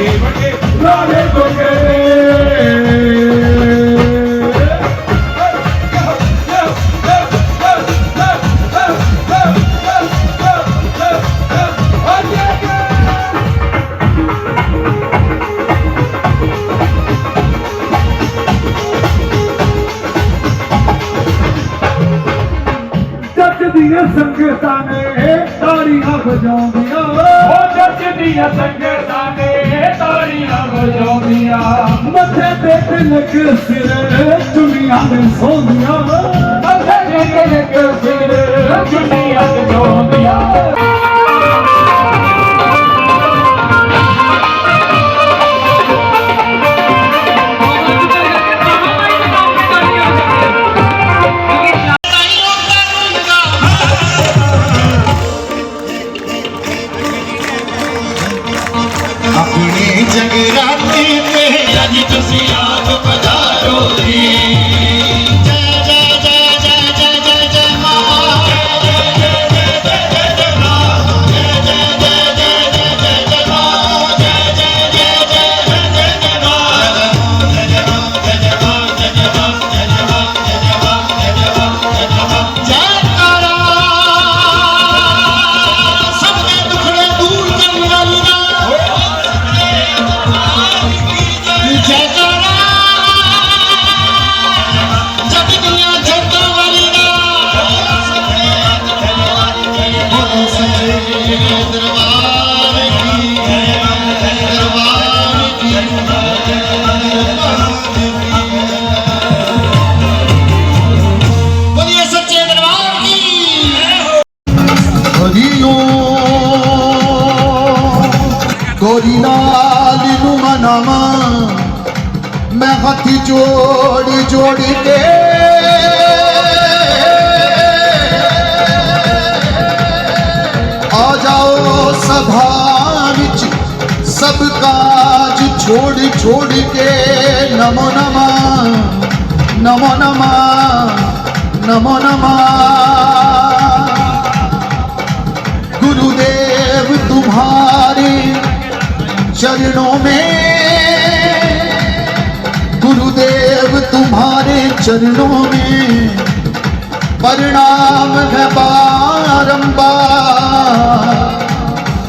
Quem vai ਤਿਲਕ ਸਿਰ ਦੁਨੀਆ ਦੇ ਸੋਹਣੀਆਂ ਮੱਥੇ ਤਿਲਕ ਸਿਰ ਦੁਨੀਆ ਦੇ ਸੋਹਣੀਆਂ Pedro ਸਭਾ ਵਿੱਚ ਸਭ ਕਾਜ ਛੋੜ ਛੋੜ ਕੇ ਨਮੋ ਨਮਾ ਨਮੋ ਨਮਾ ਨਮੋ ਨਮਾ गुरुदेव तुम्हारे चरणों में गुरुदेव तुम्हारे चरणों में परिणाम है बारंबार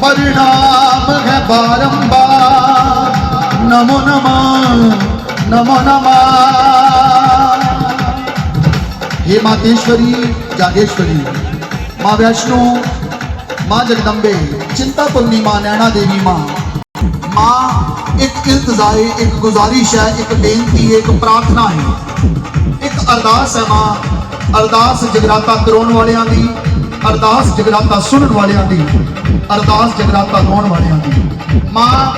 परिणाम है बारंबार नमो नमः नमो नमः हे मातेश्वरी जागेश्वरी माँ वैष्णो माँ जगदम्बे चिंतापुरनी माँ नैना देवी माँ माँ एक इल्तजा है एक गुजारिश है एक बेनती है एक प्रार्थना है ਇੱਕ ਅਰਦਾਸ ਹੈ ਮਾਂ ਅਰਦਾਸ ਜਗਰਾਤਾ ਕਰਾਉਣ ਵਾਲਿਆਂ ਦੀ ਅਰਦਾਸ ਜਗਰਾਤਾ ਸੁਣਨ ਵਾਲਿਆਂ ਦੀ, ਅਰਦਾਸ ਜਗਰਾਤਾ ਗਾਉਣ ਵਾਲਿਆਂ ਦੀ। ਮਾਂ,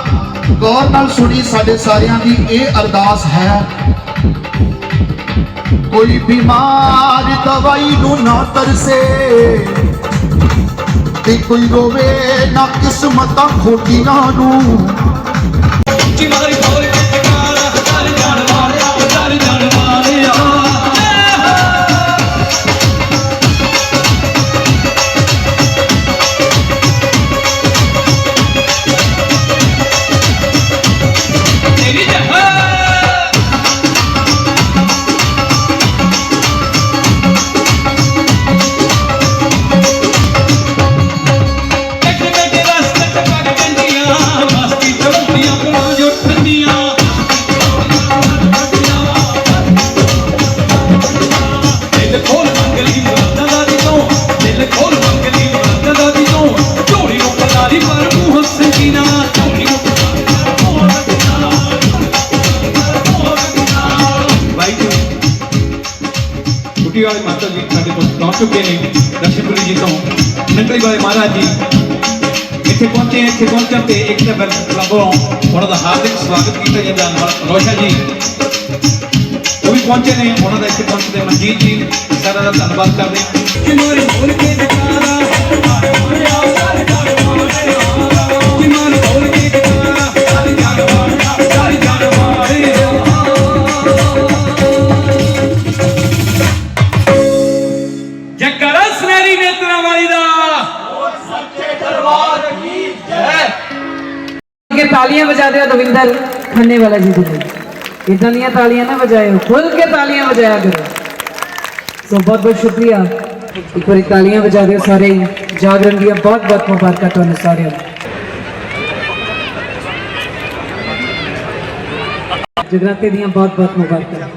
ਗੌਰ ਨਾਲ ਸੁਣੀ ਸਾਡੇ ਸਾਰਿਆਂ ਦੀ ਇਹ ਅਰਦਾਸ ਹੈ। ਕੋਈ ਬਿਮਾਰ ਦਵਾਈ ਨੂੰ ਨਾ ਤਰਸੇ ਤੇ ਕੋਈ ਰੋਵੇ ਨਾ ਕਿਸਮਤਾਂ ਖੋਟੀਆਂ ਨੂੰ। ਚਿਮਾਰੀ ਤੋਰ ਕੇ ਇੱਥੇ ਪਹੁੰਚੇ ਇੱਥੇ ਪਹੁੰਚਣ ਤੇ ਇੱਕ ਤਾਂ ਕਲੱਬੋਂ ਉਹਨਾਂ ਦਾ ਹਾਰਦਿਕ ਸਵਾਗਤ ਕੀਤਾ ਜਾਂਦਾ ਨਾਲ ਰੋਸ਼ਨ ਜੀ। ਉਹ ਵੀ ਪਹੁੰਚੇ ਨੇ, ਉਹਨਾਂ ਦਾ ਇੱਥੇ ਪਹੁੰਚਦੇ ਮਨਜੀਤ ਜੀ ਸਾਰਾ ਦਾ ਧੰਨਵਾਦ ਕਰਦੇ ਹਾਂ। ਕਿ ਮੋਰੇ ਮੋਰ ਕੇ ਦਿਖਾਰਾ ਮਾਰਿਆ ਮਾਰਿਆ ਤਾਲੀਆਂ ਵਜਾ ਦਿਓ ਦਵਿੰਦਰ। ਖੰਨੇ ਵਾਲਾ ਜੀ ਦੇ ਲਈ ਇਦਾਂ ਦੀਆਂ ਤਾਲੀਆਂ ਨਾ ਵਜਾਇਓ। ਖੁੱਲ ਕੇ ਤਾਲੀਆਂ ਵਜਾਇਆ ਕਰੋ। ਸੋ ਬਹੁਤ ਬਹੁਤ ਸ਼ੁਕਰੀਆ। ਇੱਕ ਵਾਰੀ ਤਾਲੀਆਂ ਵਜਾ ਦਿਓ ਸਾਰੇ ਜਾਗਰਣ ਦੀਆਂ ਬਹੁਤ ਬਹੁਤ ਮੁਬਾਰਕਾਂ ਤੁਹਾਨੂੰ ਸਾਰਿਆਂ ਨੂੰ। ਜਗਰਾਤੇ ਦੀਆਂ ਬਹੁਤ ਬਹੁਤ ਮੁਬਾਰਕਾਂ।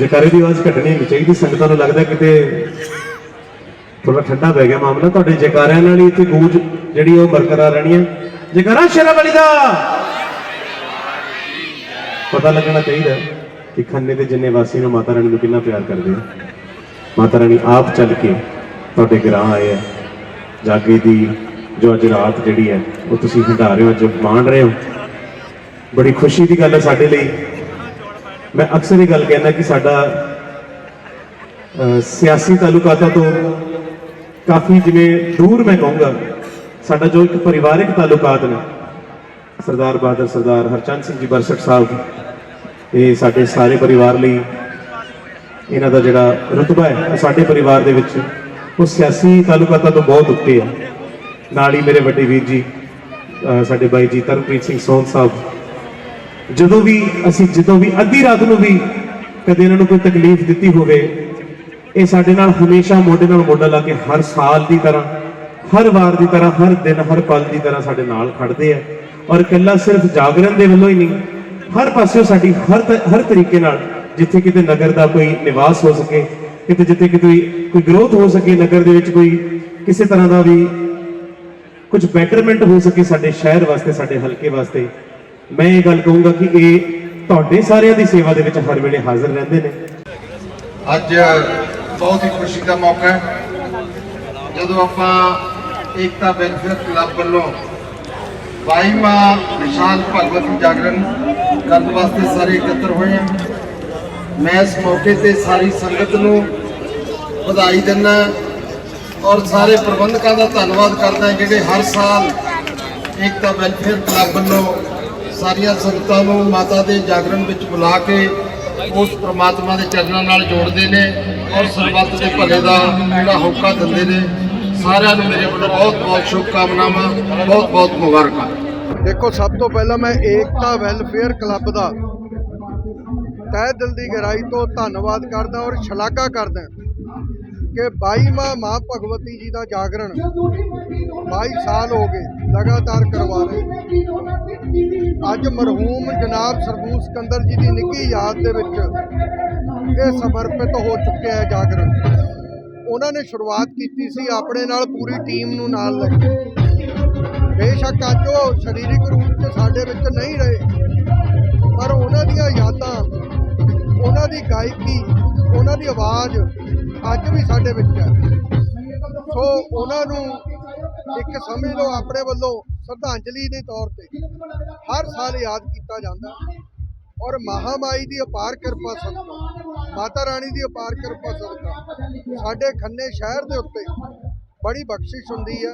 ਜਕਾਰੇ ਦੀ ਆਵਾਜ਼ ਘਟਣੀ ਨਹੀਂ ਚਾਹੀਦੀ। ਸੰਗਤਾਂ ਨੂੰ ਲੱਗਦਾ ਕਿਤੇ ਥੋੜਾ ਠੰਡਾ ਪੈ ਗਿਆ ਮਾਮਲਾ। ਤੁਹਾਡੇ ਜੈਕਾਰਿਆਂ ਨਾਲ ਹੀ ਇੱਥੇ ਗੂੰਜ ਜਿਹੜੀ ਉਹ ਬਰਕਰਾਰ ਰਹਿਣੀ ਹੈ ਜਕਾਰਾ ਸ਼ੇਰਾ ਵਾਲੀ ਦਾ। ਪਤਾ ਲੱਗਣਾ ਚਾਹੀਦਾ ਕਿ ਖੰਨੇ ਦੇ ਜਿੰਨੇ ਵਾਸੀ ਨੂੰ ਮਾਤਾ ਰਾਣੀ ਨੂੰ ਕਿੰਨਾ ਪਿਆਰ ਕਰਦੇ ਆ। ਮਾਤਾ ਰਾਣੀ ਆਪ ਚੱਲ ਕੇ ਤੁਹਾਡੇ ਗ੍ਰਾਂ ਆਏ ਆ। ਜਾਗੇ ਦੀ ਜੋ ਅੱਜ ਰਾਤ ਜਿਹੜੀ ਹੈ, ਉਹ ਤੁਸੀਂ ਹੰਡਾ ਰਹੇ ਹੋ, ਅੱਜ ਮਾਣ ਰਹੇ ਹੋ। ਬੜੀ ਖੁਸ਼ੀ ਦੀ ਗੱਲ ਹੈ ਸਾਡੇ ਲਈ। ਮੈਂ ਅਕਸਰ ਇਹ ਗੱਲ ਕਹਿੰਦਾ ਕਿ ਸਾਡਾ ਸਿਆਸੀ ਤਾਲੁਕਾਤਾਂ ਤੋਂ ਕਾਫੀ ਜਿਵੇਂ ਦੂਰ ਮੈਂ ਕਹੂੰਗਾ, ਸਾਡਾ ਜੋ ਇੱਕ ਪਰਿਵਾਰਿਕ ਤਾਲੁਕਾਤ ਨੇ, ਸਰਦਾਰ ਬਹਾਦਰ ਸਰਦਾਰ ਹਰਚੰਦ ਸਿੰਘ ਜੀ ਬਰਸਟ ਸਾਹਿਬ ਇਹ ਸਾਡੇ ਸਾਰੇ ਪਰਿਵਾਰ ਲਈ ਇਹਨਾਂ ਦਾ ਜਿਹੜਾ ਰੁਤਬਾ ਹੈ ਸਾਡੇ ਪਰਿਵਾਰ ਦੇ ਵਿੱਚ, ਉਹ ਸਿਆਸੀ ਤਾਲੁਕਾਤਾਂ ਤੋਂ ਬਹੁਤ ਉੱਤੇ ਹੈ। ਨਾਲ ਹੀ ਮੇਰੇ ਵੱਡੇ ਵੀਰ ਜੀ ਸਾਡੇ ਬਾਈ ਜੀ ਤਰਨਪ੍ਰੀਤ ਸਿੰਘ ਸੋਹਣ ਸਾਹਿਬ, ਜਦੋਂ ਵੀ ਅਸੀਂ, ਜਦੋਂ ਵੀ ਅੱਧੀ ਰਾਤ ਨੂੰ ਵੀ ਕਦੇ ਇਹਨਾਂ ਨੂੰ ਕੋਈ ਤਕਲੀਫ ਦਿੱਤੀ ਹੋਵੇ ਇਹ ਸਾਡੇ ਨਾਲ ਹਮੇਸ਼ਾ ਮੋਢੇ ਨਾਲ ਮੋਢਾ ਲਾ ਕੇ ਹਰ ਸਾਲ ਦੀ ਤਰ੍ਹਾਂ, ਹਰ ਵਾਰ ਦੀ ਤਰ੍ਹਾਂ, ਹਰ ਦਿਨ, ਹਰ ਪਲ ਦੀ ਤਰ੍ਹਾਂ ਸਾਡੇ ਨਾਲ ਖੜਦੇ ਆ। ਔਰ ਇਕੱਲਾ ਸਿਰਫ ਜਾਗਰਣ ਦੇ ਵੱਲੋਂ ਹੀ ਨਹੀਂ, ਹਰ ਪਾਸਿਓਂ ਸਾਡੀ ਹਰ ਤ- ਹਰ ਤਰੀਕੇ ਨਾਲ ਜਿੱਥੇ ਕਿਤੇ ਨਗਰ ਦਾ ਕੋਈ ਨਿਵਾਸ ਹੋ ਸਕੇ, ਕਿਤੇ ਜਿੱਥੇ ਕਿਤੇ ਕੋਈ- ਕੋਈ ਗਰੋਥ ਹੋ ਸਕੇ ਨਗਰ ਦੇ ਵਿੱਚ ਕੋਈ ਕਿਸੇ ਤਰ੍ਹਾਂ ਦਾ ਵੀ ਕੁਝ ਬੈਟਰਮੈਂਟ ਹੋ ਸਕੇ ਸਾਡੇ ਸ਼ਹਿਰ ਵਾਸਤੇ, ਸਾਡੇ ਹਲਕੇ ਵਾਸਤੇ, ਮੈਂ ਇਹ ਗੱਲ ਕਹੂੰਗਾ ਕਿ ਇਹ ਤੁਹਾਡੇ ਸਾਰਿਆਂ ਦੀ ਸੇਵਾ ਦੇ ਵਿੱਚ ਹਰ ਵੇਲੇ ਹਾਜ਼ਰ ਰਹਿੰਦੇ ਨੇ। ਅੱਜ ਬਹੁਤ ਹੀ ਖੁਸ਼ੀ ਦਾ ਮੌਕਾ ਹੈ। ਜਦੋਂ ਆਪਾਂ ਏਕਤਾ ਵੈਲਫੇਅਰ ਕਲੱਬ ਵੱਲੋਂ 22ਵਾਂ ਵਿਸ਼ਾਲ ਭਗਵਤੀ ਜਾਗਰਣ ਕਰਨ ਵਾਸਤੇ ਸਾਰੇ ਇਕੱਤਰ ਹੋਏ ਹਾਂ, ਮੈਂ ਇਸ ਮੌਕੇ ਤੇ ਸਾਰੀ ਸੰਗਤ ਨੂੰ ਵਧਾਈ ਦਿੰਦਾ ਔਰ ਸਾਰੇ ਪ੍ਰਬੰਧਕਾਂ ਦਾ ਧੰਨਵਾਦ ਕਰਦਾ ਜਿਹੜੇ ਹਰ ਸਾਲ ਏਕਤਾ ਵੈਲਫੇਅਰ ਕਲੱਬ ਵੱਲੋਂ ਸਾਰੀਆਂ ਸੰਗਤਾਂ ਨੂੰ ਮਾਤਾ ਦੇ ਜਾਗਰਣ ਵਿੱਚ ਬੁਲਾ ਕੇ ਉਸ ਪ੍ਰਮਾਤਮਾ ਦੇ ਚਰਨਾਂ ਨਾਲ ਜੋੜਦੇ ਨੇ ਔਰ ਸਰਬੱਤ ਦੇ ਭਲੇ ਦਾ ਜਿਹੜਾ ਹੋਕਾ ਦਿੰਦੇ ਨੇ। ਸਾਰਿਆਂ ਨੂੰ ਮੇਰੇ ਵੱਲੋਂ ਬਹੁਤ ਬਹੁਤ ਸ਼ੁਭਕਾਮਨਾਵਾਂ, ਬਹੁਤ ਬਹੁਤ ਮੁਬਾਰਕਾਂ। ਦੇਖੋ, ਸਭ ਤੋਂ ਪਹਿਲਾਂ ਮੈਂ ਏਕਤਾ ਵੈਲਫੇਅਰ ਕਲੱਬ ਦਾ ਤਹਿ ਦਿਲ ਦੀ ਗਹਿਰਾਈ ਤੋਂ ਧੰਨਵਾਦ ਕਰਦਾ ਔਰ ਸ਼ਲਾਘਾ ਕਰਦਾ ਕਿ 22ਵਾਂ ਮਾਂ ਭਗਵਤੀ ਜੀ ਦਾ ਜਾਗਰਣ 22 ਸਾਲ ਹੋ ਗਏ ਲਗਾਤਾਰ ਕਰਵਾ ਰਹੇ। ਅੱਜ ਮਰਹੂਮ ਜਨਾਬ ਸਰਬੂਤ ਸਿਕੰਦਰ ਜੀ ਦੀ ਨਿੱਘੀ ਯਾਦ ਦੇ ਵਿੱਚ ਇਹ ਸਮਰਪਿਤ ਹੋ ਚੁੱਕਿਆ ਹੈ ਜਾਗਰਣ। ਉਹਨਾਂ ਨੇ ਸ਼ੁਰੂਆਤ ਕੀਤੀ ਸੀ ਆਪਣੇ ਨਾਲ ਪੂਰੀ ਟੀਮ ਨੂੰ ਨਾਲ ਲੈ ਕੇ। ਬੇਸ਼ੱਕ ਅੱਜ ਉਹ ਸਰੀਰਕ ਰੂਪ 'ਚ ਸਾਡੇ ਵਿੱਚ ਨਹੀਂ ਰਹੇ, ਪਰ ਉਹਨਾਂ ਦੀਆਂ ਯਾਦਾਂ, ਉਹਨਾਂ ਦੀ ਗਾਇਕੀ, ਉਹਨਾਂ ਦੀ ਆਵਾਜ਼ ਅੱਜ ਵੀ ਸਾਡੇ ਵਿੱਚ ਹੈ। ਸੋ ਉਹਨਾਂ ਨੂੰ ਇੱਕ ਸਮਝ ਲਓ ਆਪਣੇ ਵੱਲੋਂ ਸ਼ਰਧਾਂਜਲੀ ਦੇ ਤੌਰ ਤੇ ਹਰ ਸਾਲ ਯਾਦ ਕੀਤਾ ਜਾਂਦਾ। ਔਰ ਮਹਾਮਾਈ ਦੀ ਅਪਾਰ ਕਿਰਪਾ ਸਦਕਾ, ਮਾਤਾ ਰਾਣੀ ਦੀ ਅਪਾਰ ਕਿਰਪਾ ਸਦਕਾ, ਸਾਡੇ ਖੰਨੇ ਸ਼ਹਿਰ ਦੇ ਉੱਤੇ ਬੜੀ ਬਖਸ਼ਿਸ਼ ਹੁੰਦੀ ਹੈ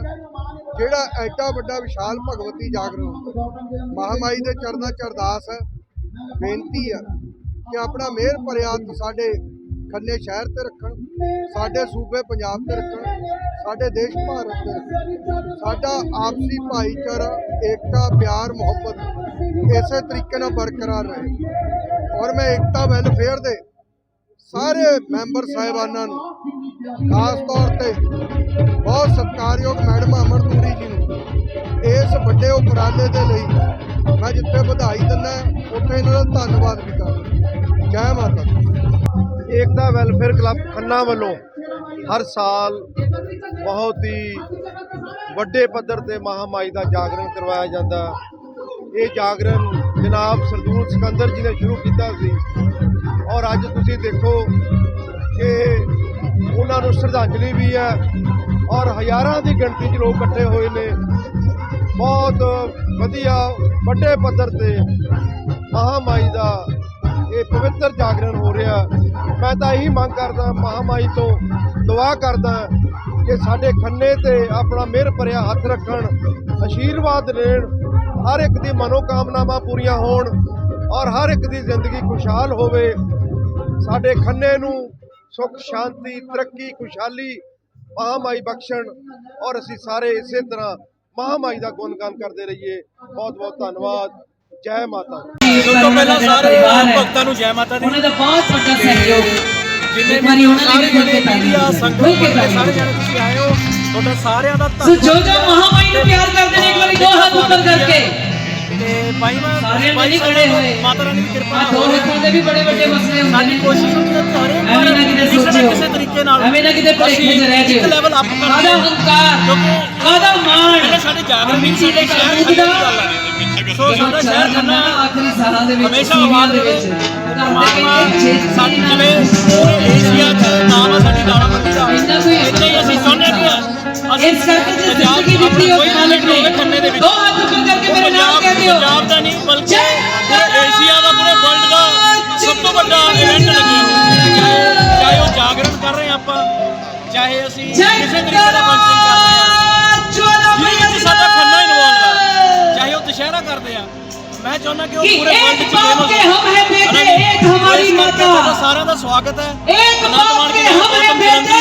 ਜਿਹੜਾ ਐਡਾ ਵੱਡਾ ਵਿਸ਼ਾਲ ਭਗਵਤੀ ਜਾਗਰਣ ਹੁੰਦਾ। ਮਹਾਮਾਈ ਦੇ ਚਰਨਾਂ ਚ ਅਰਦਾਸ ਹੈ, ਬੇਨਤੀ ਹੈ ਕਿ ਆਪਣਾ ਮਿਹਰ ਭਰਿਆ ਸਾਡੇ ਖੰਨੇ ਸ਼ਹਿਰ ਤੇ ਰੱਖਣ, ਸਾਡੇ ਸੂਬੇ ਪੰਜਾਬ ਤੇ ਰੱਖਣ, ਸਾਡੇ ਦੇਸ਼ ਭਾਰਤ ਤੇ ਰੱਖਣ। ਸਾਡਾ ਆਪਸੀ ਭਾਈਚਾਰਾ, ਏਕਤਾ, ਪਿਆਰ, ਮੁਹੱਬਤ ਇਸੇ ਤਰੀਕੇ ਨਾਲ ਬਰਕਰਾਰ ਰਹੇ। ਔਰ ਮੈਂ ਏਕਤਾ ਵੈਲਫੇਅਰ ਦੇ ਸਾਰੇ ਮੈਂਬਰ ਸਾਹਿਬਾਨਾਂ ਨੂੰ, ਖਾਸ ਤੌਰ ਤੇ ਬਹੁਤ ਸਤਿਕਾਰਯੋਗ ਮੈਡਮ ਅਮਰ ਨੂਰੀ ਜੀ ਨੂੰ, ਇਸ ਵੱਡੇ ਉਪਰਾਲੇ ਦੇ ਲਈ ਮੈਂ ਜਿੱਥੇ ਵਧਾਈ ਦਿੰਦਾ, ਉੱਥੇ ਇਹਨਾਂ ਦਾ ਧੰਨਵਾਦ ਵੀ ਕਰਦਾ। ਜੈ ਮਾਤਾ ਏਕਤਾ ਵੈਲਫੇਅਰ ਕਲੱਬ ਖੰਨਾ ਵੱਲੋਂ ਹਰ ਸਾਲ ਬਹੁਤ ਹੀ ਵੱਡੇ ਪੱਧਰ ਤੇ ਮਹਾਮਾਈ ਦਾ ਜਾਗਰਣ ਕਰਵਾਇਆ ਜਾਂਦਾ। ਇਹ ਜਾਗਰਣ ਜਨਾਬ ਸਰਦੂਲ ਸਿਕੰਦਰ ਜੀ ਨੇ ਸ਼ੁਰੂ ਕੀਤਾ ਸੀ ਔਰ ਅੱਜ ਤੁਸੀਂ ਦੇਖੋ ਕਿ ਉਹਨਾਂ ਨੂੰ ਸ਼ਰਧਾਂਜਲੀ ਵੀ ਹੈ ਔਰ ਹਜ਼ਾਰਾਂ ਦੀ ਗਿਣਤੀ 'ਚ ਲੋਕ ਇਕੱਠੇ ਹੋਏ ਨੇ। ਬਹੁਤ ਵਧੀਆ ਵੱਡੇ ਪੱਧਰ ਤੇ ਮਹਾਮਾਈ ਦਾ ਇਹ ਪਵਿੱਤਰ ਜਾਗਰਣ ਹੋ ਰਿਹਾ। ਮੈਂ ਤਾਂ ਇਹੀ ਮੰਗ ਕਰਦਾ ਮਹਾਮਾਈ ਤੋਂ ਦੁਆ ਕਰਦਾ ਕਿ ਸਾਡੇ ਖੰਨੇ ਤੇ ਆਪਣਾ ਮਿਹਰ ਭਰਿਆ ਹੱਥ ਰੱਖਣ ਆਸ਼ੀਰਵਾਦ ਲੈਣ, ਹਰ ਇੱਕ ਦੀ ਮਨੋਕਾਮਨਾਵਾਂ ਪੂਰੀਆਂ ਹੋਣ ਔਰ ਹਰ ਇੱਕ ਦੀ ਜ਼ਿੰਦਗੀ ਖੁਸ਼ਹਾਲ ਹੋਵੇ। ਸਾਡੇ ਖੰਨੇ ਨੂੰ ਸੁੱਖ, ਸ਼ਾਂਤੀ, ਤਰੱਕੀ, ਖੁਸ਼ਹਾਲੀ ਮਹਾਮਾਈ ਬਖਸ਼ਣ ਔਰ ਅਸੀਂ ਸਾਰੇ ਇਸੇ ਤਰ੍ਹਾਂ ਮਹਾਮਾਈ ਦਾ ਗੁਣਗਾਨ ਕਰਦੇ ਰਹੀਏ। ਬਹੁਤ ਬਹੁਤ ਧੰਨਵਾਦ। ਜੈ ਮਾਤਾ ਦੀ। ਤੋਂ ਪਹਿਲਾਂ ਸਾਰੇ ਭਗਤਾਂ ਨੂੰ ਜੈ ਮਾਤਾ ਦੀ। ਉਹਨਾਂ ਦਾ ਬਹੁਤ ਵੱਡਾ ਸਹਿਯੋਗ ਜਿੰਨੇ ਵਾਰੀ ਉਹਨਾਂ ਨੇ ਕੇ ਤਾਲੀਆਂ ਖੁੱਲ ਕੇ ਤਾਲੀਆਂ ਜਣੇ ਤੁਸੀਂ ਆਏ ਹੋ ਤੁਹਾਡਾ ਸਾਰਿਆਂ ਦਾ ਸੋ ਜੋ ਜੋ ਮਹਾਮਾਈ ਨੂੰ ਪਿਆਰ ਕਰਦੇ ਨੇ ਇੱਕ ਵਾਰੀ ਦੋ ਹੱਥ ਉੱਪਰ ਕਰਕੇ। ਤੇ ਭਾਈ ਮੈਂ ਸਾਰੇ ਨਹੀਂ ਖੜੇ ਹੋਏ। ਮਾਤਾ ਰਾਣੀ ਦੀ ਕਿਰਪਾ ਦੋ ਹੱਥਾਂ ਦੇ ਵੀ ਬੜੇ ਵੱਡੇ ਮਸਲੇ ਹੁੰਦੇ ਸਾਡੀ ਨੇ। ਕੋਸ਼ਿਸ਼ ਹੁੰਦੀ ਹੈ ਵਾਰ ਐਵੇਂ ਨਾ ਕਿਤੇ ਸੋਚਿਓ। ਕਿਸੇ ਤਰੀਕੇ ਨਾਲ ਐਵੇਂ ਨਾ ਕਿਤੇ ਭਲੇਖੇ 'ਚ ਰਹਿ ਜਿਓ। ਲੈਵਲ ਅਪ ਕਰਦੇ ਕਾਹਦਾ ਹਾਂ। ਹੰਕਾਰ? ਕਾਹਦਾ ਮਾਣ? ਜਿਹੜੇ ਸਾਡੇ ਜਾਗਰਣ ਵੀ ਸਾਡੇ ਸ਼ਹਿਰ ਦੀ ਗੱਲ ਹੈ ਸੋ ਸਾਡਾ ਸ਼ਹਿਰ ਖੰਨਾ ਆਖਰੀ ਸਾਲਾਂ ਦੇ ਵਿੱਚ ਹਮੇਸ਼ਾ ਆਵਾਜ਼ ਦੇ ਵਿੱਚ ਪਰਮਾਤਮਾ ਸਾਡੇ ਜਿਵੇਂ ਪੂਰੇ ਏਸ਼ੀਆ 'ਚ ਨਾਮ ਆ ਸਾਡੀ ਦਾਣਾ ਮੰਡੀ ਦਾ। ਇੱਦਾਂ ਹੀ ਅਸੀਂ ਚਾਹੁੰਦੇ ਹਾਂ ਕਿ ਇਸ ਕਰਕੇ ਜਿਸ ਜ਼ਿੰਦਗੀ ਦਿੱਤੀ ਕੋਈ ਮਾਲਕ ਨੇ। ਦੋ ਹੱਥ ਉੱਪਰ ਕਰਕੇ ਮੇਰੇ ਨਾਮ ਪੰਜਾਬ ਕਹਿ ਦਿਓ। ਪੰਜਾਬ ਦਾ ਨਹੀਂ ਬਲਕਿ ਪੂਰੇ ਏਸ਼ੀਆ ਦਾ ਪੂਰੇ ਵਰਲਡ ਦਾ ਸਭ ਤੋਂ ਵੱਡਾ ਇਵੈਂਟ ਲੱਗਿਆ ਚਾਹੇ ਉਹ ਜਾਗਰਣ ਕਰ ਰਹੇ ਹਾਂ ਆਪਾਂ ਚਾਹੇ ਅਸੀਂ ਕਿਸੇ ਤਰੀਕੇ ਦਾ ਮੈਂ ਚਾਹੁੰਦਾ ਕਿ ਉਹ ਪੂਰੇ ਵਰਲਡ ਚ ਫੇਮਸ ਹੋ ਹਮ ਹੈ ਬੇਟੇ ਇੱਕ ਹਮਾਰੀ ਮਾਤਾ। ਸਾਰਿਆਂ ਦਾ ਸਵਾਗਤ ਹੈ। ਇੱਕ ਬਾਪ ਕੇ ਹਮ ਹੈ ਬੇਟੇ।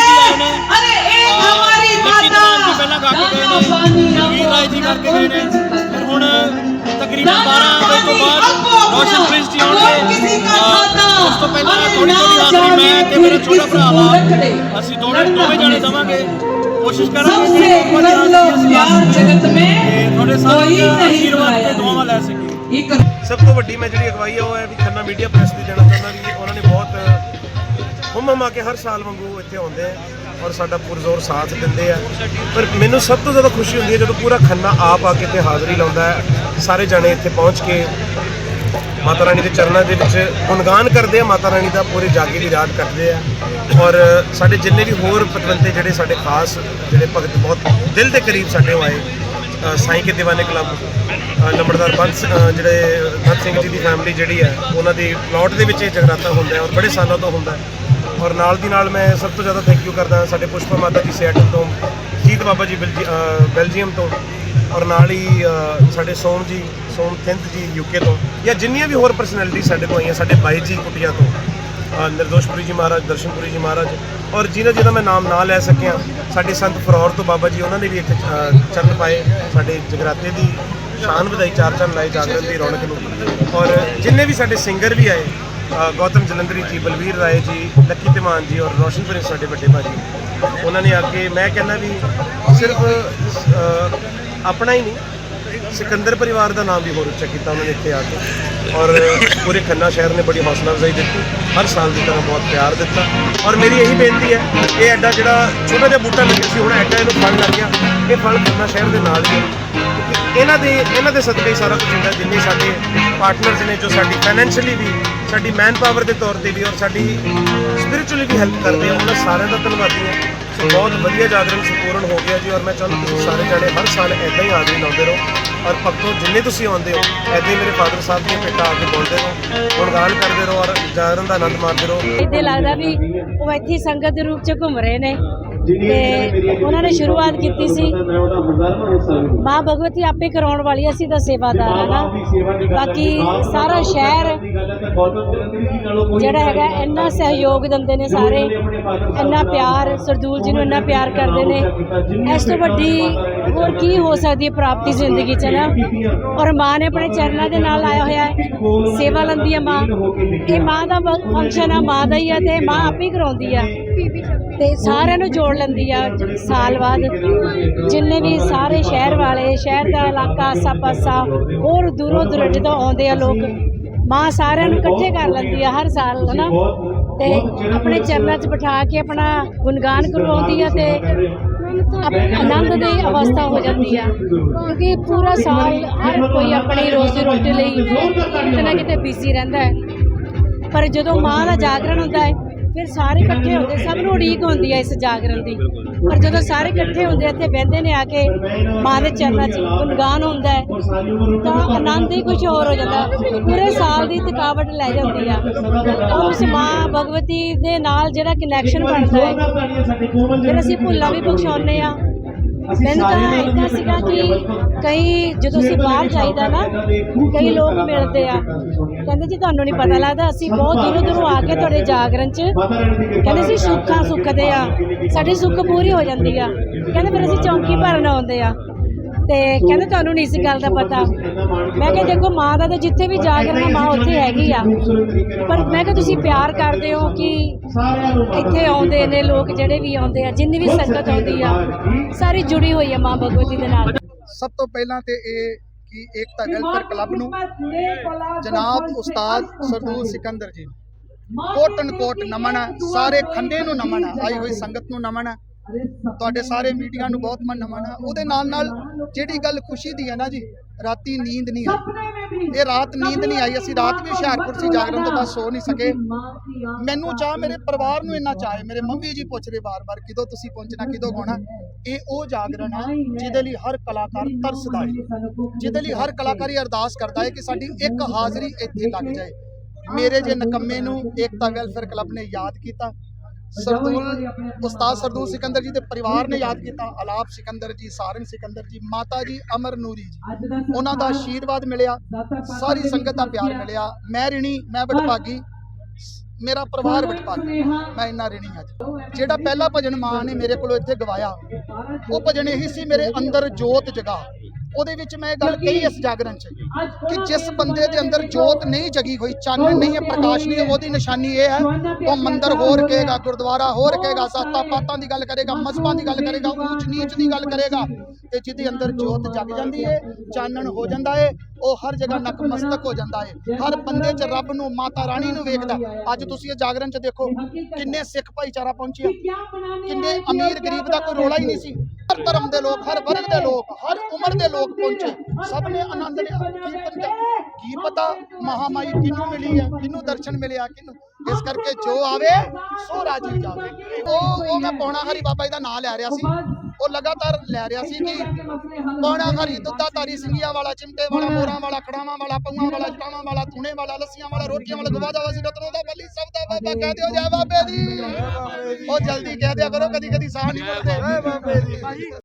ਅਰੇ ਇੱਕ ਹਮਾਰੀ ਮਾਤਾ। ਜੀ ਪਹਿਲਾਂ ਗਾ ਕੇ ਗਏ ਨੇ। ਵੀਰ ਰਾਏ ਜੀ ਕਰਕੇ ਗਏ ਨੇ। ਫਿਰ ਹੁਣ ਤਕਰੀਬਨ 12 ਵਜੇ ਤੋਂ ਬਾਅਦ ਰੋਸ਼ਨ ਪ੍ਰਿੰਸ ਜੀ ਆਉਣਗੇ। ਉਸ ਤੋਂ ਪਹਿਲਾਂ ਥੋੜੀ ਥੋੜੀ ਹਾਜ਼ਰੀ ਮੈਂ ਤੇ ਮੇਰਾ ਛੋਟਾ ਭਰਾ ਲਾ ਅਸੀਂ ਦੋਵੇਂ ਦੋਵੇਂ ਜਾਣੇ ਦਵਾਂਗੇ। ਕੋਸ਼ਿਸ਼ ਕਰਾਂਗੇ ਕਿ ਉਹ ਯਾਰ ਜਗਤ ਮੇ ਤੁਹਾਡੇ ਸਾਰੇ ਆਸ਼ੀਰਵਾਦ ਤੇ ਦੁਆਵਾਂ ਲੈ ਸਕੀਏ। एक ਸਭ ਤੋਂ ਵੱਡੀ ਮੈਂ ਜਿਹੜੀ ਅਗਵਾਈ ਆ, ਉਹ ਹੈ ਵੀ ਖੰਨਾ ਮੀਡੀਆ ਪ੍ਰੈਸ ਦੀ ਦੇਣਾ ਚਾਹੁੰਦਾ ਵੀ ਉਹਨਾਂ ਨੇ ਬਹੁਤ ਹੁਮ ਆ ਕੇ ਹਰ ਸਾਲ ਵਾਂਗੂ ਇੱਥੇ ਆਉਂਦੇ ਆ ਔਰ ਸਾਡਾ ਪੁਰਜ਼ੋਰ ਸਾਥ ਦਿੰਦੇ ਆ। ਪਰ ਮੈਨੂੰ ਸਭ ਤੋਂ ਜ਼ਿਆਦਾ ਖੁਸ਼ੀ ਹੁੰਦੀ ਹੈ ਜਦੋਂ ਪੂਰਾ ਖੰਨਾ ਆਪ ਆ ਕੇ ਇੱਥੇ ਹਾਜ਼ਰੀ ਲਾਉਂਦਾ ਹੈ, ਸਾਰੇ ਜਾਣੇ ਇੱਥੇ ਪਹੁੰਚ ਕੇ ਮਾਤਾ ਰਾਣੀ ਦੇ ਚਰਨਾਂ ਦੇ ਵਿੱਚ ਗੁਣਗਾਨ ਕਰਦੇ ਆ, ਮਾਤਾ ਰਾਣੀ ਦਾ ਪੂਰੇ ਜਾਗੇ ਦੀ ਰਾਤ ਕੱਟਦੇ ਆ। ਔਰ ਸਾਡੇ ਜਿੰਨੇ ਵੀ ਹੋਰ ਪਤਵੰਤੇ ਜਿਹੜੇ ਸਾਡੇ ਖਾਸ, ਜਿਹੜੇ ਭਗਤ ਬਹੁਤ ਦਿਲ ਦੇ ਕਰੀਬ ਸਾਡੇ ਉਹ ਆਏ ਸਾਈਂ ਕੇ ਦੀਵਾਨੇ ਕਲੱਬ ਅ, ਲੰਬੜਦਾਰ ਬੰਸ ਜਿਹੜੇ ਭਗਤ ਸਿੰਘ ਜੀ ਦੀ ਫੈਮਿਲੀ ਜਿਹੜੀ ਹੈ ਉਹਨਾਂ ਦੀ ਪਲਾਟ ਦੇ ਵਿੱਚ ਇਹ ਜਗਰਾਤਾ ਹੁੰਦਾ ਹੈ ਔਰ ਬੜੇ ਸਾਲਾਂ ਤੋਂ ਹੁੰਦਾ ਹੈ। ਔਰ ਨਾਲ ਦੀ ਨਾਲ ਮੈਂ ਸਭ ਤੋਂ ਜ਼ਿਆਦਾ ਥੈਂਕ ਯੂ ਕਰਦਾ ਸਾਡੇ ਪੁਸ਼ਪਾ ਮਾਤਾ ਜੀ ਸਿਆਟਲ ਤੋਂ ਜੀਤ ਬਾਬਾ ਜੀ ਬੈਲਜੀ- ਬੈਲਜੀਅਮ ਤੋਂ ਔਰ ਨਾਲ ਹੀ ਸਾਡੇ ਸੋਮ ਜੀ ਸੋਮ ਥਿੰਦ ਜੀ ਯੂਕੇ ਤੋਂ ਜਾਂ ਜਿੰਨੀਆਂ ਵੀ ਹੋਰ ਪਰਸਨੈਲਿਟੀ ਸਾਡੇ ਤੋਂ ਆਈਆਂ ਸਾਡੇ ਬਾਈ ਜੀ ਕੁਟੀਆਂ ਤੋਂ ਅ, ਨਿਰਦੋਸ਼ਪੁਰੀ ਜੀ ਮਹਾਰਾਜ ਦਰਸ਼ਨਪੁਰੀ ਜੀ ਮਹਾਰਾਜ ਔਰ ਜਿਹਨਾਂ ਜਿਹਦਾ ਮੈਂ ਨਾਮ ਨਾ ਲੈ ਸਕਿਆ ਸਾਡੇ ਸੰਤ ਫਰੌਰ ਤੋਂ ਬਾਬਾ ਜੀ ਉਹਨਾਂ ਨੇ ਵੀ ਇੱਥੇ ਅ, ਚਰਨ ਪਾਏ। ਸਾਡੇ ਜਗਰਾਤੇ ਦੀ ਸ਼ਾਨ ਵਧਾਈ ਚਾਰ ਚੰਨ ਲਾਏ ਜਾਗਰਣ ਦੀ ਰੌਣਕ ਨੂੰ। ਔਰ ਜਿੰਨੇ ਵੀ ਸਾਡੇ ਸਿੰਗਰ ਵੀ ਆਏ ਗੌਤਮ ਜਲੰਧਰੀ ਜੀ ਬਲਵੀਰ ਰਾਏ ਜੀ ਲੱਕੀ ਧਮਾਨ ਜੀ ਔਰ ਰੋਸ਼ਨ ਪ੍ਰਿੰਸ ਸਾਡੇ ਵੱਡੇ ਭਾਜੀ ਉਹਨਾਂ ਨੇ ਆ ਕੇ ਮੈਂ ਕਹਿੰਦਾ ਵੀ ਸਿਰਫ ਆਪਣਾ ਹੀ ਨਹੀਂ ਸਿਕੰਦਰ ਪਰਿਵਾਰ ਦਾ ਨਾਮ ਵੀ ਹੋਰ ਉੱਚਾ ਕੀਤਾ ਉਹਨਾਂ ਨੇ ਇੱਥੇ ਆ ਕੇ। ਔਰ ਪੂਰੇ ਖੰਨਾ ਸ਼ਹਿਰ ਨੇ ਬੜੀ ਹੌਸਲਾ ਅਫਜ਼ਾਈ ਦਿੱਤੀ। ਹਰ ਸਾਲ ਦੀ ਤਰ੍ਹਾਂ ਬਹੁਤ ਪਿਆਰ ਦਿੱਤਾ। ਔਰ ਮੇਰੀ ਇਹੀ ਬੇਨਤੀ ਹੈ, ਇਹ ਐਡਾ ਜਿਹੜਾ ਛੋਟਾ ਜਿਹਾ ਬੂਟਾ ਲੱਗਿਆ ਸੀ, ਹੁਣ ਐਡਾ ਇਹਨੂੰ ਫਲ ਲੱਗ ਗਿਆ। ਇਹ ਫਲ ਖੰਨਾ ਸ਼ਹਿਰ ਦੇ ਨਾਲ ਹੀ ਕਿਉਂਕਿ ਇਹਨਾਂ ਦੇ ਇਹਨਾਂ ਦੇ ਸਦਕੇ ਸਾਰਾ ਕੁਝ ਹੁੰਦਾ ਜਿੰਨੇ ਸਾਡੇ ਪਾਰਟਨਰਸ ਨੇ, ਜੋ ਸਾਡੀ ਫਾਈਨੈਂਸ਼ੀਅਲੀ ਵੀ, ਸਾਡੀ ਮੈਨ ਪਾਵਰ ਦੇ ਤੌਰ ਤੇ ਵੀ ਔਰ ਸਾਡੀ ਸਪਿਰਚੁਅਲੀ ਵੀ ਹੈਲਪ ਕਰਦੇ ਆ, ਉਹਨਾਂ ਸਾਰਿਆਂ ਦਾ ਧੰਨਵਾਦੀ ਹਾਂ। ਬਹੁਤ ਵਧੀਆ ਜਾਗਰਣ ਸੰਪੂਰਨ ਹੋ ਗਿਆ ਜੀ ਔਰ ਮੈਂ ਚਾਹੁੰਦਾ ਤੁਸੀਂ ਸਾਰੇ ਜਾਣੇ ਹਰ ਸਾਲ ਐਦਾਂ ਹੀ ਹਾਜ਼ਰੀ ਲਾਉਂਦੇ ਰਹੋ। ਔਰ ਭਗਤੋ, ਜਿੰਨੇ ਤੁਸੀਂ ਆਉਂਦੇ ਹੋ ਐਦਾਂ ਹੀ ਮੇਰੇ ਫਾਦਰ ਸਾਹਿਬ ਦੀਆਂ ਭੇਟਾਂ ਆ ਕੇ ਬੋਲਦੇ ਰਹੋ, ਗੁਣਗਾਨ ਕਰਦੇ ਰਹੋ ਔਰ ਜਾਗਰਣ ਦਾ ਆਨੰਦ ਮਾਣਦੇ ਰਹੋ। ਇੱਥੇ ਲੱਗਦਾ ਵੀ ਉਹ ਇੱਥੇ ਸੰਗਤ ਦੇ ਰੂਪ 'ਚ ਘੁੰਮ ਰਹੇ ਨੇ। ਤੇ ਉਹਨਾਂ ਨੇ ਸ਼ੁਰੂਆਤ ਕੀਤੀ ਸੀ। ਮਾਂ ਭਗਵਤੀ ਆਪੇ ਕਰਾਉਣ ਵਾਲੀ ਅਸੀਂ ਤਾਂ ਸੇਵਾਦਾਰ ਆ ਨਾ। ਬਾਕੀ ਸਾਰਾ ਸ਼ਹਿਰ ਜਿਹੜਾ ਹੈਗਾ ਇੰਨਾ ਸਹਿਯੋਗ ਦਿੰਦੇ ਨੇ ਸਾਰੇ। ਇੰਨਾ ਪਿਆਰ ਸਰਦੂਲ ਜੀ ਨੂੰ ਇੰਨਾ ਪਿਆਰ ਕਰਦੇ ਨੇ। ਇਸ ਤੋਂ ਵੱਡੀ ਹੋਰ ਕੀ ਹੋ ਸਕਦੀ ਹੈ ਪ੍ਰਾਪਤੀ ਜ਼ਿੰਦਗੀ 'ਚ ਨਾ? ਔਰ ਮਾਂ ਨੇ ਆਪਣੇ ਚਰਨਾਂ ਦੇ ਨਾਲ ਆਇਆ ਹੋਇਆ ਹੈ। ਸੇਵਾ ਲੰਦੀ ਹੈ ਮਾਂ। ਇਹ ਮਾਂ ਦਾ ਫੰਕਸ਼ਨ ਆ ਮਾਂ ਦਾ ਹੀ ਆ ਤੇ ਮਾਂ ਆਪੇ ਹੀ ਕਰਾਉਂਦੀ ਆ। ਤੇ ਸਾਰਿਆਂ ਨੂੰ ਜੋੜ ਲੈਂਦੀ ਆ ਸਾਲ ਬਾਅਦ। ਜਿੰਨੇ ਵੀ ਸਾਰੇ ਸ਼ਹਿਰ ਵਾਲੇ, ਸ਼ਹਿਰ ਦਾ ਇਲਾਕਾ ਆਸਾ ਪਾਸਾ ਹੋਰ ਦੂਰੋਂ ਦੂਰੋਂ ਜਦੋਂ ਆਉਂਦੇ ਆ ਲੋਕ, ਮਾਂ ਸਾਰਿਆਂ ਨੂੰ ਇਕੱਠੇ ਕਰ ਲੈਂਦੀ ਆ ਹਰ ਸਾਲ, ਹਨਾ? ਤੇ ਆਪਣੇ ਚਰਨਾਂ 'ਚ ਬਿਠਾ ਕੇ ਆਪਣਾ ਗੁਣਗਾਨ ਕਰਵਾਉਂਦੀ ਆ ਤੇ ਆਪ- ਆਨੰਦ ਦੀ ਅਵਸਥਾ ਹੋ ਜਾਂਦੀ ਆ। ਕਿਉਂਕਿ ਪੂਰਾ ਸਾਲ ਹਰ ਕੋਈ ਆਪਣੀ ਰੋਜ਼ੀ ਰੋਟੀ ਲਈ ਕਿਤੇ ਨਾ ਕਿਤੇ ਬਿਜ਼ੀ ਰਹਿੰਦਾ ਹੈ। ਪਰ ਜਦੋਂ ਮਾਂ ਦਾ ਜਾਗਰਣ ਹੁੰਦਾ ਹੈ ਫਿਰ ਸਾਰੇ ਇਕੱਠੇ ਹੁੰਦੇ, ਸਭ ਨੂੰ ਉਡੀਕ ਹੁੰਦੀ ਹੈ ਇਸ ਜਾਗਰਣ ਦੀ। ਪਰ ਜਦੋਂ ਸਾਰੇ ਇਕੱਠੇ ਹੁੰਦੇ ਇੱਥੇ ਬਹਿੰਦੇ ਨੇ ਆ ਕੇ ਮਾਂ ਦੇ ਚਰਨਾਂ 'ਚ ਗੁਣਗਾਨ ਹੁੰਦਾ ਹੈ, ਤਾਂ ਆਨੰਦ ਹੀ ਕੁਝ ਹੋਰ ਹੋ ਜਾਂਦਾ ਪੂਰੇ ਸਾਲ ਦੀ ਥਕਾਵਟ ਲੈ ਜਾਂਦੀ ਆ। ਉਸ ਮਾਂ ਭਗਵਤੀ ਦੇ ਨਾਲ ਜਿਹੜਾ ਕਨੈਕਸ਼ਨ ਬਣਦਾ ਹੈ, ਫਿਰ ਅਸੀਂ ਭੁੱਲਾਂ ਵੀ ਬਖਸ਼ਾਉਂਦੇ ਆ ਮੈਨੂੰ ਤਾਂ ਇਦਾਂ ਸੀਗਾ ਕਿ ਕਈ ਜਦੋਂ ਅਸੀਂ ਬਾਹਰ ਜਾਈਦਾ ਨਾ ਕਈ ਲੋਕ ਮਿਲਦੇ ਆ। ਕਹਿੰਦੇ ਜੀ ਤੁਹਾਨੂੰ ਨਹੀਂ ਪਤਾ ਲੱਗਦਾ ਅਸੀਂ ਬਹੁਤ ਦੂਰੋਂ ਦੂਰੋਂ ਆ ਕੇ ਤੁਹਾਡੇ ਜਾਗਰਣ 'ਚ ਕਹਿੰਦੇ ਸੀ ਸੁੱਖਾਂ ਸੁੱਖਦੇ ਆ। ਸਾਡੀ ਸੁੱਖ ਪੂਰੀ ਹੋ ਜਾਂਦੀ ਆ। ਕਹਿੰਦੇ ਫਿਰ ਅਸੀਂ ਚੌਂਕੀ ਭਰਨ ਆਉਂਦੇ ਆ। ਤੇ ਕਹਿੰਦੇ ਤੁਹਾਨੂੰ ਨਹੀਂ ਇਸ ਗੱਲ ਦਾ ਪਤਾ। ਮੈਂ ਕਿਹਾ ਦੇਖੋ ਮਾਂ ਦਾ ਤਾਂ ਜਿੱਥੇ ਵੀ ਜਾਗਰਣ ਆ ਮਾਂ ਉੱਥੇ ਹੈਗੀ ਆ। ਪਰ ਮੈਂ ਕਿਹਾ ਤੁਸੀਂ ਪਿਆਰ ਕਰਦੇ ਹੋ ਕਿ ਇੱਥੇ ਆਉਂਦੇ ਨੇ ਲੋਕ ਜਿਹੜੇ ਵੀ ਆਉਂਦੇ ਆ ਜਿੰਨੀ ਵੀ ਸੰਗਤ ਆਉਂਦੀ ਆ ਸਾਰੀ ਜੁੜੀ ਹੋਈ ਆ ਮਾਂ ਭਗਵਤੀ ਦੇ ਨਾਲ। ਸਭ ਤੋਂ ਪਹਿਲਾਂ ਤੇ ਇਹ ਕਿ ਏਕਤਾ ਵੈਲਫੇਅਰ ਕਲੱਬ ਨੂੰ ਜਨਾਬ ਉਸਤਾਦ ਸਰਦੂਲ ਸਿਕੰਦਰ ਜੀ ਕੋਟਨ ਕੋਟ ਨਮਨ ਸਾਰੇ ਖੰਡੇ ਨੂੰ ਨਮਨ ਆਈ ਹੋਈ ਸੰਗਤ ਨੂੰ ਨਮਨ ਤੁਹਾਡੇ ਸਾਰੇ ਮੀਡੀਆ ਨੂੰ ਬਹੁਤ ਮਨ ਨਮਨ ਉਹਦੇ ਨਾਲ ਨਾਲ ਜਿਹੜੀ ਗੱਲ ਖੁਸ਼ੀ ਦੀ ਹੈ ਨਾ ਜੀ, ਰਾਤੀ ਨੀਂਦ ਨਹੀਂ ਆਈ। ਇਹ ਰਾਤ ਨੀਂਦ ਨਹੀਂ ਆਈ, ਅਸੀਂ ਰਾਤ ਵੀ ਹੁਸ਼ਿਆਰਪੁਰ ਸੀ, ਜਾਗਰਣ ਤੋਂ ਬਾਅਦ ਸੋ ਨਹੀਂ ਸਕੇ। ਮੈਨੂੰ ਚਾਹ ਮੇਰੇ ਪਰਿਵਾਰ ਨੂੰ ਇੰਨਾ ਚਾਹੇ ਮੇਰੇ ਮੰਮੀ ਜੀ ਪੁੱਛ ਰਹੇ ਬਾਰ-ਬਾਰ ਕਿਦੋਂ ਤੁਸੀਂ ਪਹੁੰਚਣਾ, ਕਿਦੋਂ ਗਾਉਣਾ ਇਹ ਉਹ ਜਾਗਰਣ ਹੈ, ਜਿਹਦੇ ਲਈ ਹਰ ਕਲਾਕਾਰ ਤਰਸਦਾ ਹੈ। ਜਿਹਦੇ ਲਈ ਹਰ ਕਲਾਕਾਰ ਅਰਦਾਸ ਕਰਦਾ ਹੈ ਕਿ ਸਾਡੀ ਇੱਕ ਹਾਜ਼ਰੀ ਇੱਥੇ ਲੱਗ ਜਾਏ। ਮੇਰੇ ਜੇ ਨਕੰਮੇ ਨੂੰ ਏਕਤਾ ਵੈਲਫੇਅਰ ਕਲੱਬ ਨੇ ਯਾਦ ਕੀਤਾ ਸਰਦੂਲ ਉਸਤਾਦ ਸਰਦੂਲ ਸਿਕੰਦਰ ਜੀ ਦੇ ਪਰਿਵਾਰ ਨੇ ਯਾਦ ਕੀਤਾ। ਅਲਾਪ ਸਿਕੰਦਰ ਜੀ ਸਾਰੰਗ ਸਿਕੰਦਰ ਜੀ ਮਾਤਾ ਜੀ ਅਮਰ ਨੂਰੀ ਜੀ। ਉਹਨਾਂ ਦਾ ਆਸ਼ੀਰਵਾਦ ਮਿਲਿਆ। ਸਾਰੀ ਸੰਗਤ ਦਾ ਪਿਆਰ ਮਿਲਿਆ। ਮੈਂ ਰਿਣੀ ਮੈਂ ਵਡਭਾਗੀ ਮੇਰਾ ਪਰਿਵਾਰ ਵਡਭਾਗੀ ਮੈਂ ਇੰਨਾ ਰਿਣੀ ਅੱਜ ਜਿਹੜਾ ਪਹਿਲਾ ਭਜਨ ਮਾਂ ਨੇ ਮੇਰੇ ਕੋਲੋਂ ਇੱਥੇ ਗਵਾਇਆ ਉਹ ਭਜਨ ਇਹੀ ਸੀ ਮੇਰੇ ਅੰਦਰ ਜੋਤ ਜਗਾ। ਉਹਦੇ ਵਿੱਚ ਮੈਂ ਇਹ ਗੱਲ ਕਹੀ ਇਸ ਜਾਗਰਣ 'ਚ ਕਿ ਜਿਸ ਬੰਦੇ ਦੇ ਅੰਦਰ ਜੋਤ ਨਹੀਂ ਜਗੀ ਹੋਈ ਚਾਨਣ ਨਹੀਂ ਹੈ ਪ੍ਰਕਾਸ਼ ਨਹੀਂ ਹੈ ਉਹਦੀ ਨਿਸ਼ਾਨੀ ਇਹ ਹੈ ਉਹ ਮੰਦਰ ਹੋਰ ਕਹੇਗਾ ਗੁਰਦੁਆਰਾ ਹੋਰ ਕਹੇਗਾ ਸਾਤਾ ਪਾਤਾਂ ਦੀ ਗੱਲ ਕਰੇਗਾ ਮਜ਼ਬਾਂ ਦੀ ਗੱਲ ਕਰੇਗਾ ਊਚ ਨੀਚ ਦੀ ਗੱਲ ਕਰੇਗਾ ਤੇ ਜਿਹਦੇ ਅੰਦਰ ਜੋਤ ਜਗ ਜਾਂਦੀ ਹੈ ਚਾਨਣ ਹੋ ਜਾਂਦਾ ਹੈ ਉਹ ਹਰ ਜਗ੍ਹਾ ਨਕਮਸਤਕ ਹੋ ਜਾਂਦਾ ਹੈ। ਹਰ ਬੰਦੇ 'ਚ ਰੱਬ ਨੂੰ ਮਾਤਾ ਰਾਣੀ ਨੂੰ ਵੇਖਦਾ। ਅੱਜ ਤੁਸੀਂ ਇਹ ਜਾਗਰਣ 'ਚ ਦੇਖੋ ਕਿੰਨੇ ਸਿੱਖ ਭਾਈਚਾਰਾ ਪਹੁੰਚਿਆ ਕਿੰਨੇ ਅਮੀਰ ਗਰੀਬ ਦਾ ਕੋਈ ਰੋਲਾ ਹੀ ਨਹੀਂ ਸੀ। ਹਰ ਧਰਮ ਦੇ ਲੋਕ ਹਰ ਵਰਗ ਦੇ ਲੋਕ ਹਰ ਉਮਰ ਦੇ ਲੋਕ ਪਹੁੰਚੇ। ਸਭ ਨੇ ਆਨੰਦ ਲਿਆ। ਕੀਰਤਨ ਦਾ ਕੀ ਪਤਾ ਮਹਾਮਾਈ ਕਿਹਨੂੰ ਮਿਲੀ ਹੈ ਕਿਹਨੂੰ ਦਰਸ਼ਨ ਮਿਲਿਆ ਕਿਹਨੂੰ। ਇਸ ਕਰਕੇ ਜੋ ਆਵੇ ਸੋ ਰਾਜੀ ਜਾਵੇ। ਉਹ ਉਹ ਮੈਂ ਪੌਣਾ ਹਰੀ ਬਾਬਾ ਜੀ ਦਾ ਨਾਮ ਲੈ ਰਿਹਾ ਸੀ। ਉਹ ਲਗਾਤਾਰ ਲੈ ਰਿਹਾ ਸੀ ਕਿ ਪੌਣਾ ਹਰੀ ਦੁੱਧਾ ਤਾਰੀ ਸਿੰਘੀਆਂ ਵਾਲਾ ਚਿਮਟੇ ਵਾਲਾ ਮੋਰਾਂ ਵਾਲਾ ਖੜਾਵਾਂ ਵਾਲਾ ਪਊਆਂ ਵਾਲਾ ਜਟਾਵਾਂ ਵਾਲਾ ਧੂਣੇ ਵਾਲਾ ਲੱਸੀਆਂ ਵਾਲਾ ਰੋਟੀਆਂ ਵਾਲਾ ਗਵਾਦਾ ਵਾਸੀ ਰਤਨੋਂ ਦਾ ਬੱਲੀ ਸਭ ਦਾ ਬਾਬਾ ਕਹਿ ਦਿਓ ਜੈ ਬਾਬੇ ਦੀ। ਉਹ ਜਲਦੀ ਕਹਿ ਦਿਆ ਕਰੋ ਕਦੀ ਕਦੀ ਸਾਹ ਨਹੀਂ ਮੁੜਦੇ